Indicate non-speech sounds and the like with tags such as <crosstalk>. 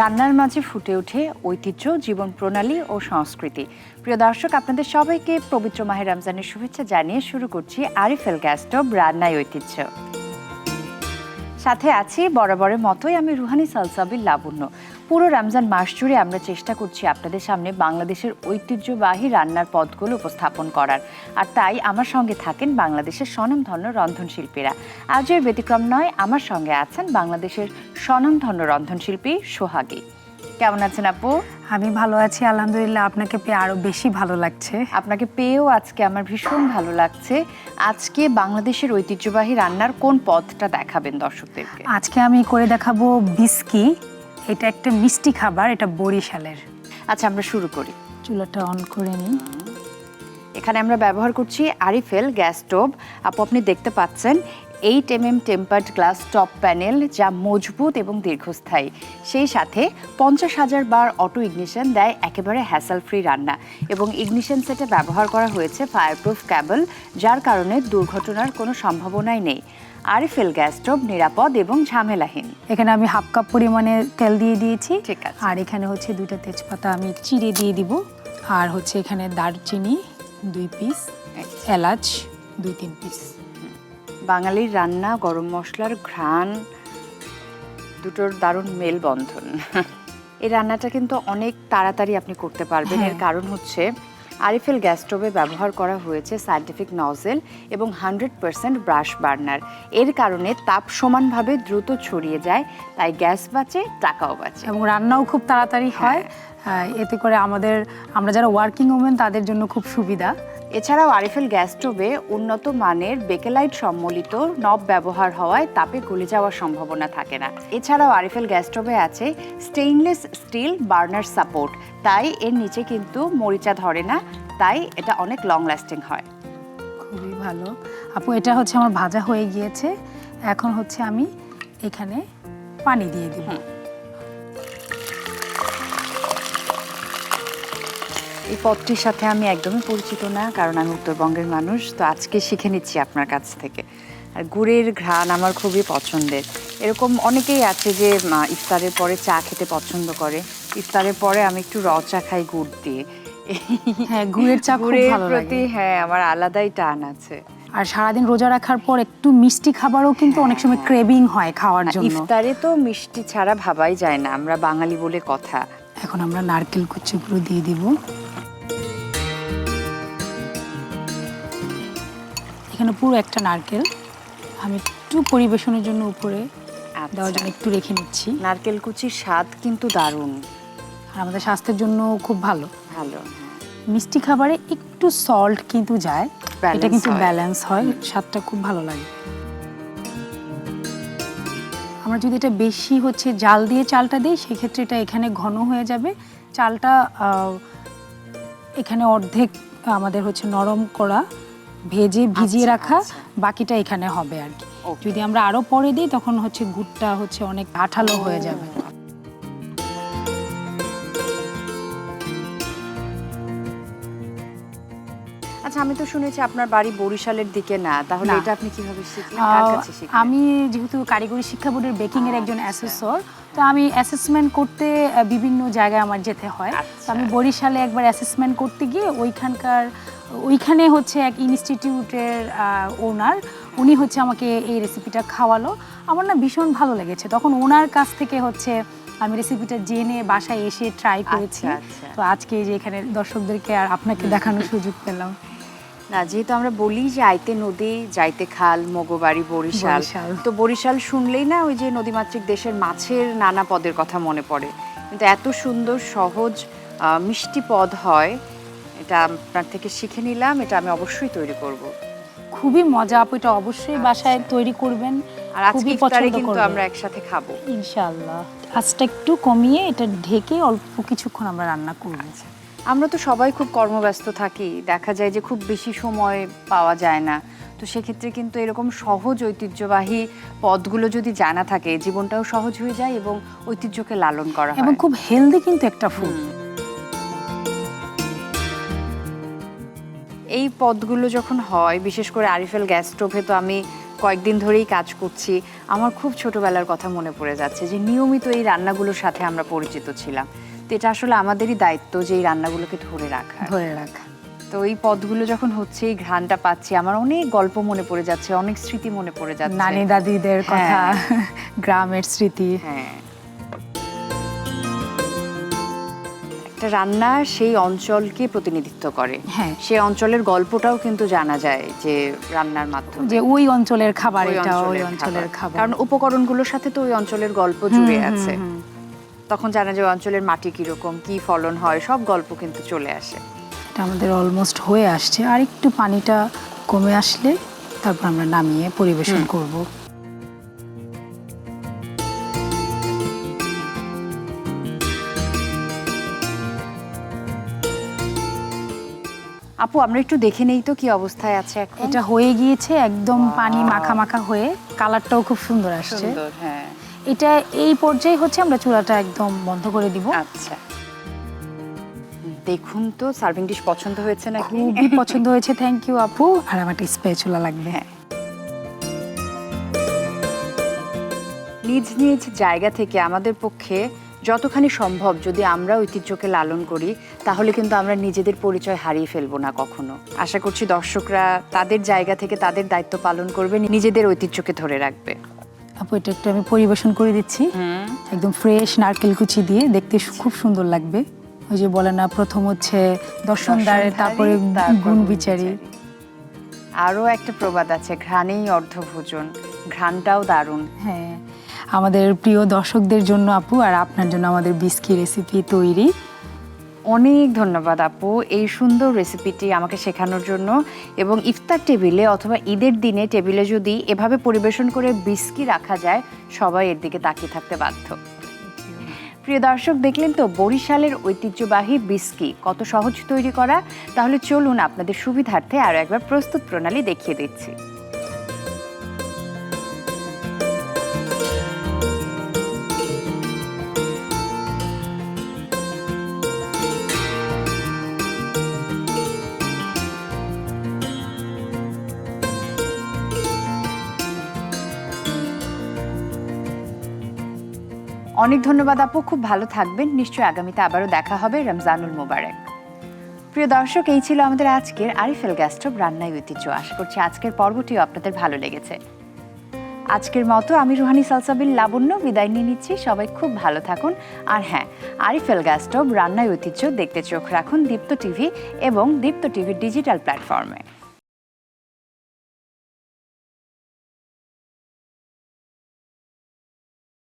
রান্নার মাঝে ফুটে ওঠে ঐতিহ্য, জীবন প্রণালী ও সংস্কৃতি। প্রিয় দর্শক, আপনাদের সবাইকে পবিত্র মাহের রমজানের শুভেচ্ছা জানিয়ে শুরু করছি আরিফেল গ্যাস্টব রান্নায় ঐতিহ্য। সাথে আছি, বরাবরের মতোই আমি রুহানি সালসাবির লাবণ্য। পুরো রমজান মাস জুড়ে আমরা চেষ্টা করছি আপনাদের সামনে বাংলাদেশের ঐতিহ্যবাহী রান্নার পদগুলো উপস্থাপন করার। আর তাই আমার সঙ্গে থাকেন বাংলাদেশের স্বনামধন্য রন্ধনশিল্পীরা আজও এর ব্যতিক্রম নয়, আমার সঙ্গে আছেন বাংলাদেশের স্বনামধন্য রন্ধনশিল্পী সোহাগী। কেমন আছেন আপু? আমি ভালো আছি আলহামদুলিল্লাহ। আপনাকে পেয়ে আরও বেশি ভালো লাগছে। আপনাকে পেয়েও আজকে আমার ভীষণ ভালো লাগছে। আজকে বাংলাদেশের ঐতিহ্যবাহী রান্নার কোন পথটা দেখাবেন দর্শকদেরকে? আজকে আমি করে দেখাবো বিস্কি। এটা একটা মিষ্টি খাবার এটা বরিশালের। আচ্ছা আমরা শুরু করি। চুলাটা অন করে নিই। এখানে আমরা ব্যবহার করছি আরিফেল গ্যাস স্টোভ। আপু আপনি দেখতে পাচ্ছেন eight M M tempered glass top panel যা মজবুত এবং দীর্ঘস্থায়ী। সেই সাথে পঞ্চাশ হাজার বার অটো ইগনিশন দেয় একেবারে হ্যাসেল ফ্রি রান্না এবং ইগনিশন সেটে ব্যবহার করা হয়েছে ফায়ারপ্রুফ ক্যাবল যার কারণে দুর্ঘটনার কোনো সম্ভাবনাই নেই। আরিফেল গ্যাস স্টোভ নিরাপদ এবং ঝামেলাহীন। এখানে আমি হাফ কাপ পরিমাণে তেল দিয়ে দিয়েছি। ঠিক আছে। আর এখানে হচ্ছে দুইটা তেজপাতা আমি চিড়ে দিয়ে দিব। আর হচ্ছে এখানে দারচিনি দুই পিস এলাচ দুই তিন পিস বাঙালির রান্না গরম মশলার ঘ্রাণ দুটোর দারুণ মেলবন্ধন। এই রান্নাটা কিন্তু অনেক তাড়াতাড়ি আপনি করতে পারবেন। এর হ্যাঁ। কারণ হচ্ছে আরিফেল গ্যাস স্টোভে ব্যবহার করা হয়েছে সায়েন্টিফিক নজেল এবং হান্ড্রেড পার্সেন্ট ব্রাশ বার্নার। এর কারণে তাপ সমানভাবে দ্রুত ছড়িয়ে যায় তাই গ্যাস বাঁচে টাকাও বাঁচে। এবং রান্নাও খুব তাড়াতাড়ি হয়। হ্যাঁ। এতে করে আমাদের আমরা যারা ওয়ার্কিং ওমেন তাদের জন্য খুব সুবিধা। এছাড়াও আরিফেল গ্যাস স্টোভে উন্নত মানের বেকেলাইট সম্বলিত নব ব্যবহার হওয়ায় তাপে গলে যাওয়ার সম্ভাবনা থাকে না। এছাড়াও আরিফেল গ্যাস স্টোভে আছে স্টেইনলেস স্টিল বার্নার সাপোর্ট তাই এর নিচে কিন্তু মরিচা ধরে না তাই এটা অনেক লং লাস্টিং হয়। খুবই ভালো। আপু এটা হচ্ছে আমার ভাজা হয়ে গিয়েছে। এখন হচ্ছে আমি এখানে পানি দিয়ে দিব। এই পদটির সাথে আমি একদমই পরিচিত না কারণ আমি উত্তরবঙ্গের মানুষ তো আজকে শিখে নিচ্ছি আপনার কাছ থেকে। আর গুড়ের ঘ্রাণ আমার খুবই পছন্দের। এরকম অনেকেই আছে যে ইফতারের পরে চা খেতে পছন্দ করে। ইফতারের পরে আমি একটু র চা খাই গুড় দিয়ে। হ্যাঁ গুড়ের চা গুড়ের প্রতি হ্যাঁ আমার আলাদাই টান আছে। আর সারাদিন রোজা রাখার পর একটু মিষ্টি খাবারও কিন্তু অনেক সময় ক্রেভিং হয় খাওয়ার জন্য। ইফতারে তো মিষ্টি ছাড়া ভাবাই যায় না। আমরা বাঙালি বলে কথা। এখন আমরা নারকেল কুচিগুলো দিয়ে দিব। এখানে পুরো একটা নারকেল। আমি একটু পরিবেশনের জন্য উপরে দেওয়ার জন্য আচ্ছা একটু রেখে নিচ্ছি। নারকেল কুচির স্বাদ কিন্তু দারুণ। আর আমাদের স্বাস্থ্যের জন্য খুব ভালো। ভালো। মিষ্টি খাবারে একটু সল্ট কিন্তু যায়। এটা কিন্তু ব্যালেন্স হয়। স্বাদটা খুব ভালো লাগে। আমরা যদি এটা বেশি হচ্ছে জাল দিয়ে চালটা দিই সেক্ষেত্রে এটা এখানে ঘন হয়ে যাবে। চালটা এখানে অর্ধেক আমাদের হচ্ছে নরম করা। ভেজে ভিজিয়ে আচ্ছা, রাখা আচ্ছা। বাকিটা এখানে হবে আর কি। যদি আমরা আরও পরে দিই তখন হচ্ছে গুড়টা হচ্ছে অনেক আঠালো হয়ে যাবে। আচ্ছা আমি তো শুনেছি আপনার বাড়ি বরিশালের দিকে না। তাহলে এটা আপনি কীভাবে শিখলেন? কার আহ, কাছে শিখলেন? আমি যেহেতু কারিগরি শিক্ষা বোর্ডের বেকিং এর একজন আচ্ছা। অ্যাসেসর তো আমি অ্যাসেসমেন্ট করতে বিভিন্ন জায়গায় আমার যেতে হয়। তো আচ্ছা। আমি বরিশালে একবার অ্যাসেসমেন্ট করতে গিয়ে ওইখানকার ওইখানে হচ্ছে এক ইনস্টিটিউটের ওনার উনি হচ্ছে আমাকে এই রেসিপিটা খাওয়ালো। আমার না ভীষণ ভালো লেগেছে। তখন ওনার কাছ থেকে হচ্ছে আমি রেসিপিটা জেনে বাসায় এসে ট্রাই করেছি। আচ্ছা, আচ্ছা। তো আজকে যে এখানে দর্শকদেরকে আর আপনাকে দেখানোর সুযোগ পেলাম। না যেহেতু আমরা বলি যে আইতে নদী যাইতে খাল মগবাড়ি বরিশাল বরিশাল। তো বরিশাল শুনলেই না ওই যে নদীমাতৃক দেশের মাছের নানা পদের কথা মনে পড়ে। কিন্তু এত সুন্দর সহজ মিষ্টি পদ হয়। এটা আপনার থেকে শিখে নিলাম এটা আমি অবশ্যই তৈরি করব। খুবই মজা আপু এটা অবশ্যই বাসায় তৈরি করবেন আর আজকে ইফতারে কিন্তু আমরা একসাথে খাব। ইনশাআল্লাহ। আজটা একটু কমিয়ে এটা ঢেকে অল্প কিছুক্ষণ আমরা রান্না করব। আমরা তো সবাই খুব কর্মব্যস্ত থাকি দেখা যায় যে খুব বেশি সময় পাওয়া যায় না। তো সেক্ষেত্রে কিন্তু এরকম সহজ ঐতিহ্যবাহী পদগুলো যদি জানা থাকে জীবনটাও সহজ হয়ে যায় এবং ঐতিহ্যকে লালন করা এবং খুব হেলদি কিন্তু একটা ফুড এই পদগুলো যখন হয় বিশেষ করে আরিফেল গ্যাস স্টোভে তো আমি কয়েকদিন ধরেই কাজ করছি আমার খুব ছোটবেলার কথা মনে পড়ে যাচ্ছে যে নিয়মিত এই রান্নাগুলোর সাথে আমরা পরিচিত ছিলাম। তো এটা আসলে আমাদেরই দায়িত্ব যে এই রান্নাগুলোকে ধরে রাখা ধরে রাখা। তো এই পদগুলো যখন হচ্ছে এই ঘ্রাণটা পাচ্ছি আমার অনেক গল্প মনে পড়ে যাচ্ছে অনেক স্মৃতি মনে পড়ে যাচ্ছে। নানি দাদিদের কথা হ্যাঁ। গ্রামের স্মৃতি। হ্যাঁ। একটা রান্না সেই অঞ্চলকে প্রতিনিধিত্ব করে। হ্যাঁ। সেই অঞ্চলের গল্পটাও কিন্তু জানা যায় যে রান্নার মাধ্যমে। যে ওই অঞ্চলের খাবার এটা ওই অঞ্চলের খাবার। কারণ উপকরণগুলোর সাথে তো ওই অঞ্চলের গল্প জুড়ে আছে। তখন জানা যায় ওই অঞ্চলের মাটি কীরকম কি ফলন হয় সব গল্প কিন্তু চলে আসে। এটা আমাদের অলমোস্ট হয়ে আসছে। আর একটু পানিটা কমে আসলে তারপর আমরা নামিয়ে পরিবেশন করব। আপু আমরা একটু দেখে নেই তো কি অবস্থায় আছে এখন? এটা হয়ে গিয়েছে একদম পানি মাখা মাখা হয়ে। কালারটাও খুব সুন্দর আসছে। সুন্দর হ্যাঁ। এটা এই পর্যায়ে হচ্ছে আমরা চুলাটা একদম বন্ধ করে দিব। আচ্ছা। দেখুন তো সার্ভিং ডিশ পছন্দ হয়েছে নাকি? খুবই <laughs> পছন্দ হয়েছে থ্যাংক ইউ আপু। আর আমার একটা স্পেচুলা লাগবে। হ্যাঁ। নিজ নিজ জায়গা থেকে আমাদের পক্ষে যতখানি সম্ভব যদি আমরা ঐতিহ্যকে লালন করি তাহলে কিন্তু আমরা নিজেদের পরিচয় হারিয়ে ফেলব না কখনো। আশা করছি দর্শকরা তাদের জায়গা থেকে তাদের দায়িত্ব পালন করবে নিজেদের ঐতিহ্যকে ধরে রাখবে। আপু এটা একটু আমি পরিবেশন করে দিচ্ছি। একদম ফ্রেশ নারকেল কুচি দিয়ে দেখতে খুব সুন্দর লাগবে। ওই যে বলে না প্রথম হচ্ছে দর্শন দর্শনদারে তারপরে তারপর গুণ বিচারি। আরও একটা প্রবাদ আছে ঘ্রাণেই অর্ধভোজন। ঘ্রাণটাও দারুণ। হ্যাঁ। আমাদের প্রিয় দর্শকদের জন্য আপু, আর আপনার জন্য আমাদের বিস্কি রেসিপি তৈরি। অনেক ধন্যবাদ আপু, এই সুন্দর রেসিপিটি আমাকে শেখানোর জন্য। এবং ইফতার টেবিলে অথবা ঈদের দিনে টেবিলে যদি এভাবে পরিবেশন করে বিস্কি রাখা যায়, সবাই এর দিকে তাকিয়ে থাকতে বাধ্য। প্রিয় দর্শক, দেখলেন তো, বরিশালের ঐতিহ্যবাহী বিস্কি কত সহজ তৈরি করা। তাহলে চলুন আপনাদের সুবিধার্থে আরও একবার প্রস্তুত প্রণালী দেখিয়ে দিচ্ছি। অনেক ধন্যবাদ আপু, খুব ভালো থাকবেন। নিশ্চয়ই আগামীতে আবারও দেখা হবে রমজানুল মোবারক। প্রিয় দর্শক, এই ছিল আমাদের আজকের আরিফেল গ্যাস্ট্রোভ রান্নায় ঐতিহ্য। আশা করছি আজকের পর্বটিও আপনাদের ভালো লেগেছে। আজকের মতো আমি রুহানি সালসাবিল লাবণ্য বিদায় নিয়ে নিচ্ছি। সবাই খুব ভালো থাকুন। আর হ্যাঁ আরিফেল গ্যাস্ট্রোভ রান্নায় ঐতিহ্য দেখতে চোখ রাখুন দীপ্ত টিভি এবং দীপ্ত টিভির ডিজিটাল প্ল্যাটফর্মে।